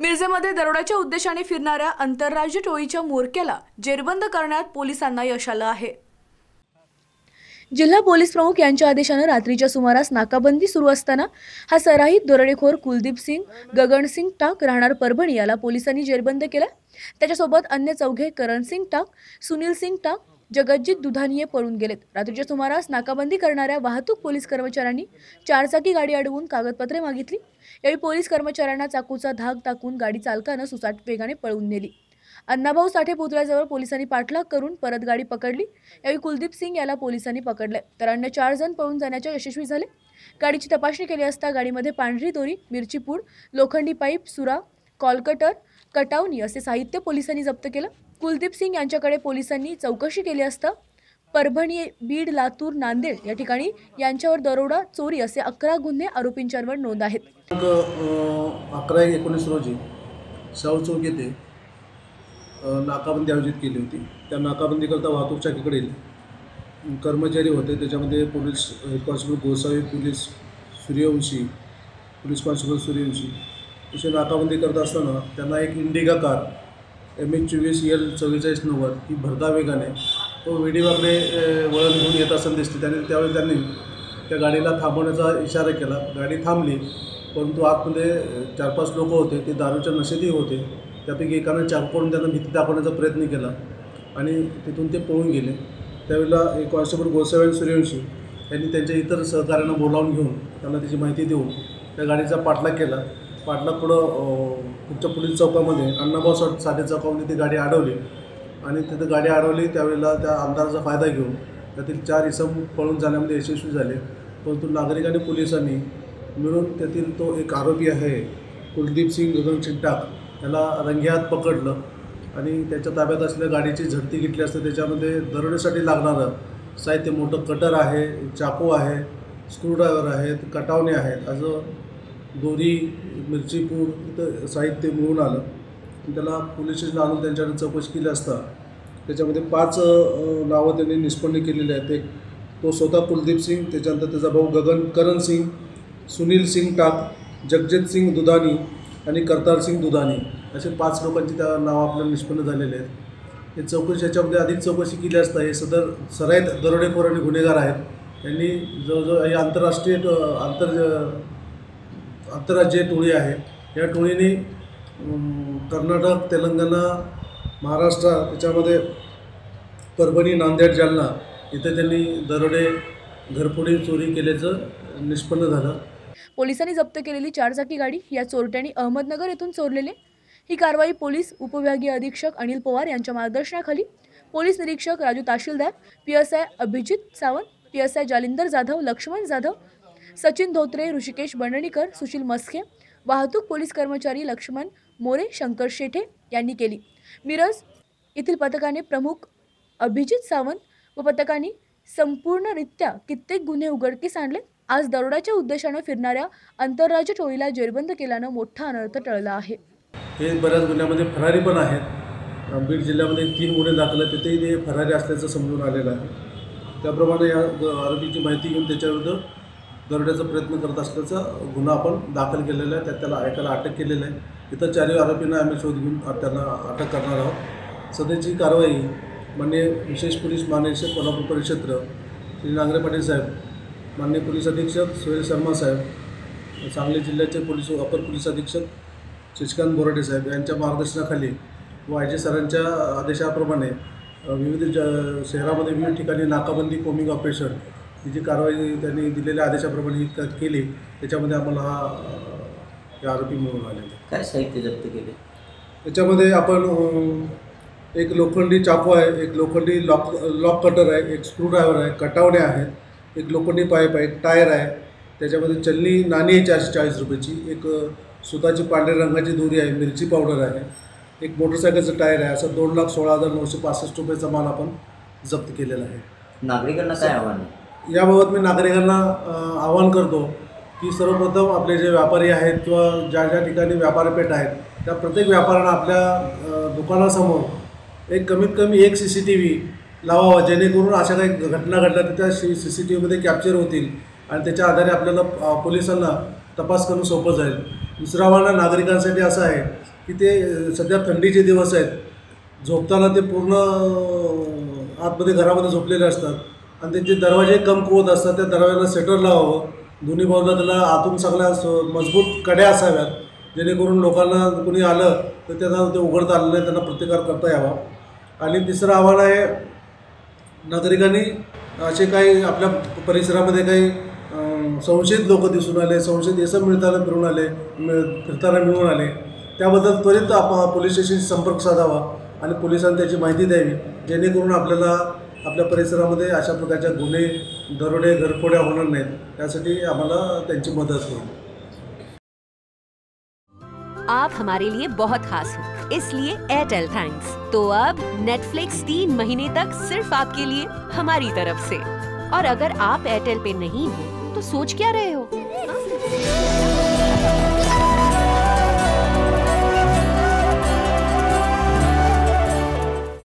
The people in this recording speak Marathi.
मिरजेमध्ये दरोड्याच्या उद्देशाने फिरणाऱ्या आंतरराज्य टोळीच्या मोरक्याला जेरबंद करण्यात पोलिसांना यश आलं आहे. जिल्हा पोलीस प्रमुख यांच्या आदेशानं रात्रीच्या सुमारास नाकाबंदी सुरू असताना हा सराईत दरोडेखोर कुलदीप सिंग गगनसिंग टाक राहणार परभणी याला पोलिसांनी जेरबंद केला. त्याच्यासोबत अन्य चौघे करण सिंग टाक सुनील सिंग टाक जगज्जित दुधानिये पळून गेलेत. रात्रीच्या सुमारास नाकाबंदी करणाऱ्या वाहतूक पोलीस कर्मचाऱ्यांनी चारचाकी गाडी अडवून कागदपत्रे मागितली. यावेळी पोलीस कर्मचाऱ्यांना चाकूचा धाक टाकून गाडी चालकानं सुसाट वेगाने पळवून नेली. अण्णाभाऊ साठे पुतळ्याजवळ पोलिसांनी पाठलाग करून परत गाडी पकडली. यावेळी कुलदीप सिंग याला पोलिसांनी पकडले तर अन्य चार जण पळून जाण्याच्या यशस्वी झाले. गाडीची तपासणी केली असता गाडीमध्ये पांढरी दोरी मिरची पूड लोखंडी पाईप सुरा कॉलकटर कटावणी असे साहित्य पोलिसांनी जप्त केलं. कुलदीप सिंग यांच्याकडे पोलिसांनी चौकशी केली असता परभणी बीड लातूर नांदेड या ठिकाणी यांच्यावर दरोडा चोरी असे अकरा गुन्हे आरोपींच्यावर नोंद आहेत. अकरा एक एकोणीस रोजी शाहू चौक येथे नाकाबंदी आयोजित केली होती. त्या नाकाबंदीकरता वाहतूक शाखेकडील कर्मचारी होते. त्याच्यामध्ये police head constable Gosavi police Suryavanshi police constable Suryavanshi असे नाकाबंदी करत असताना त्यांना एक इंडिगा कार एम एच चोवीस एल चव्वेचाळीस नव्वद ही भरता वेगाने तो वेडीवाकडे वळण घेऊन येत असताना दिसते त्याने त्यावेळी त्यांनी त्या गाडीला थांबवण्याचा इशारा केला. गाडी थांबली परंतु आतमध्ये चार पाच लोक होते. ते दारूच्या नशेतही होते. त्यापैकी एकानं चाकू करून त्यांना भीती दाखवण्याचा प्रयत्न केला आणि तिथून ते पळून गेले. त्यावेळेला एक कॉन्स्टेबल गोसावी आणि सूर्यवंशी यांनी त्यांच्या इतर सहकाऱ्यांना बोलावून घेऊन त्यांना त्याची माहिती देऊन त्या गाडीचा पाठलाग केला. पाठलाग पुढं पुढच्या पोलीस चौकामध्ये अण्णाभाऊ सा साठे चौकामध्ये ती गाडी अडवली आणि तिथं गाडी अडवली. त्यावेळेला त्या आमदाराचा फायदा घेऊन त्यातील चार इसम पळून जाण्यामध्ये यशस्वी झाले. परंतु नागरिक आणि पोलिसांनी मिळून त्यातील तो एक आरोपी आहे कुलदीप सिंग गगन चिंटाक त्याला रंग्यात पकडलं आणि त्याच्या ताब्यात असल्या गाडीची झडती घेतली असते. त्याच्यामध्ये दरडीसाठी लागणारं साहित्य मोठं कटर आहे चाकू आहे स्क्रूड्रायव्हर आहेत कटावणे आहेत असं दोरी मिरचीपूड इथं साहित्य मिळून आलं. आणि त्याला पोलीस स्टेशनला आणून त्यांच्याकडे चौकशी केली असता त्याच्यामध्ये पाच नावं त्यांनी निष्पन्न केलेली आहेत. एक तो स्वतः कुलदीप सिंग त्याच्यानंतर त्याचा भाऊ गगन करण सिंग सुनील सिंग टाक जगजित सिंग दुधानी आणि करतार सिंग दुधानी असे पाच लोकांची त्या नावं आपल्याला निष्पन्न झालेले आहेत. हे चौकशी याच्यामध्ये अधिक चौकशी केली असता हे सदर सराईत दरोडेखोर आणि गुन्हेगार आहेत. यांनी जवळजवळ ही आंतरराष्ट्रीय आंतर आंतरराज्यीय टोळी आहे. या टोळीने कर्नाटक तेलंगणा महाराष्ट्र त्याच्यामध्ये परभणी नांदेड जालना इथे त्यांनी दरोडे घरफोडी चोरी केल्याचं निष्पन्न झालं. पोलिसांनी जप्त केलेली चारचाकी गाडी या चोरट्यांनी अहमदनगर येथून चोरलेले. ही कारवाई पोलीस उपविभागीय अधीक्षक अनिल पवार यांच्या मार्गदर्शनाखाली. पोलीस निरीक्षक Raju Tashildar P S I Abhijit Sawant P S I Jalindar Jadhav Laxman Jadhav Sachin Dhotre Hrishikesh Bandnikar Sushil Maske वाहतूक पोलीस कर्मचारी लक्ष्मण मोरे शंकर शेठे यांनी केली. मिरज येथील पथकाने प्रमुख अभिजित सावंत व पथकाने संपूर्णरित्या कित्येक गुन्हे उघडकीस आणले. आज दरोड्याच्या उद्देशानं फिरणाऱ्या आंतरराज्य टोळीला जेरबंद केल्यानं मोठा अनर्थ टळला आहे. हे बऱ्याच गुन्ह्यामध्ये फरारी पण आहेत. बीड जिल्ह्यामध्ये तीन गुन्हे दाखल आहेत. तिथेही ते फरारी असल्याचं समजून आलेलं आहे. त्याप्रमाणे या आरोपीची माहिती घेऊन त्याच्याविरुद्ध दरोड्याचा प्रयत्न करत असल्याचा गुन्हा आपण दाखल केलेला आहे. त्यात त्याला ऐकायला अटक केलेलं आहे. इतर चारही आरोपींना आम्ही शोध घेऊन त्यांना अटक करणार आहोत. सध्याची कारवाई म्हणजे विशेष पोलीस महानिरीक्षक कोल्हापूर परिक्षेत्र श्री नांगरे पाटील साहेब माननीय पोलीस अधीक्षक सोहेल शर्मा साहेब सांगली जिल्ह्याचे पोलीस अपर पोलीस अधीक्षक शशिकांत बोराडे साहेब यांच्या मार्गदर्शनाखाली व आय जी सरांच्या आदेशाप्रमाणे विविध ज शहरामध्ये विविध ठिकाणी नाकाबंदी कोमिंग ऑपरेशन ही जी कारवाई त्यांनी दिलेल्या आदेशाप्रमाणे क- केली त्याच्यामध्ये आम्हाला हा हे आरोपी मिळून आलेले काय साहित्य जप्त केले? त्याच्यामध्ये आपण एक लोखंडी चाकू आहे एक लोखंडी लॉक लॉक कटर आहे एक स्क्रूड्रायव्हर आहे कटावणे आहेत एक लोखंडी पाईप आहे टायर आहे. त्याच्यामध्ये चलनी नाणी आहे चारशे चाळीस रुपयाची. एक सुताची पांढऱ्या रंगाची दोरी आहे मिरची पावडर आहे. एक मोटरसायकलचं टायर आहे. असं दोन लाख सोळा हजार नऊशे पासष्ट रुपयाचा माल आपण जप्त केलेला आहे. नागरिकांना काय आव्हान याबाबत मी नागरिकांना आवाहन करतो की सर्वप्रथम आपले जे व्यापारी आहेत किंवा ज्या ज्या ठिकाणी व्यापारपेठ आहेत त्या प्रत्येक व्यापाऱ्यांना आपल्या दुकानासमोर एक कमीत कमी एक सी सी टी व्ही लावावा जेणेकरून अशा काही घटना घडल्या तर त्या सी सी टी व्हीमध्ये कॅप्चर होतील आणि त्याच्या आधारे आपल्याला पोलिसांना तपास करणं सोपं जाईल. दुसरं आव्हान नागरिकांसाठी असं आहे की ते सध्या थंडीचे दिवस आहेत. झोपताना ते पूर्ण आतमध्ये घरामध्ये झोपलेले असतात. आणि त्यांचे दरवाजे कमकुवत असतात त्या दरवाजाला सेटर लावावं. दोन्ही बाजूला त्याला आतून सगळ्या स- मजबूत कड्या असाव्यात. जेणेकरून लोकांना कोणी आलं तर त्यांना ते उघडता आलं नाही त्यांना प्रतिकार करता यावा. आणि तिसरं आव्हान आहे नागरिकांनी असे काही आपल्या परिसरामध्ये काही संशयित लोक दिसून आले संशयित इसम मिळताना फिरून आले मिळ- फिरताना मिळून आले. त्याबद्दल त्वरित आप पोलीस स्टेशनशी संपर्क साधावा आणि पोलिसांनी त्याची माहिती द्यावी जेणेकरून आपल्याला आपल्या परिसरामध्ये अशा प्रकारच्या गुन्हे दरोडे घरफोड्या होणार नाहीत. त्यासाठी आम्हाला त्यांची मदत होईल. आप हमारे लिए बहुत खास हो। इसलिए एयरटेल थैंक्स तो अब नेटफ्लिक्स तीन महीने तक सिर्फ़ आपके लिए, हमारी तरफ़ से और अगर आप एयरटेल पे नहीं हो तो सोच क्या रहे हो हाँ?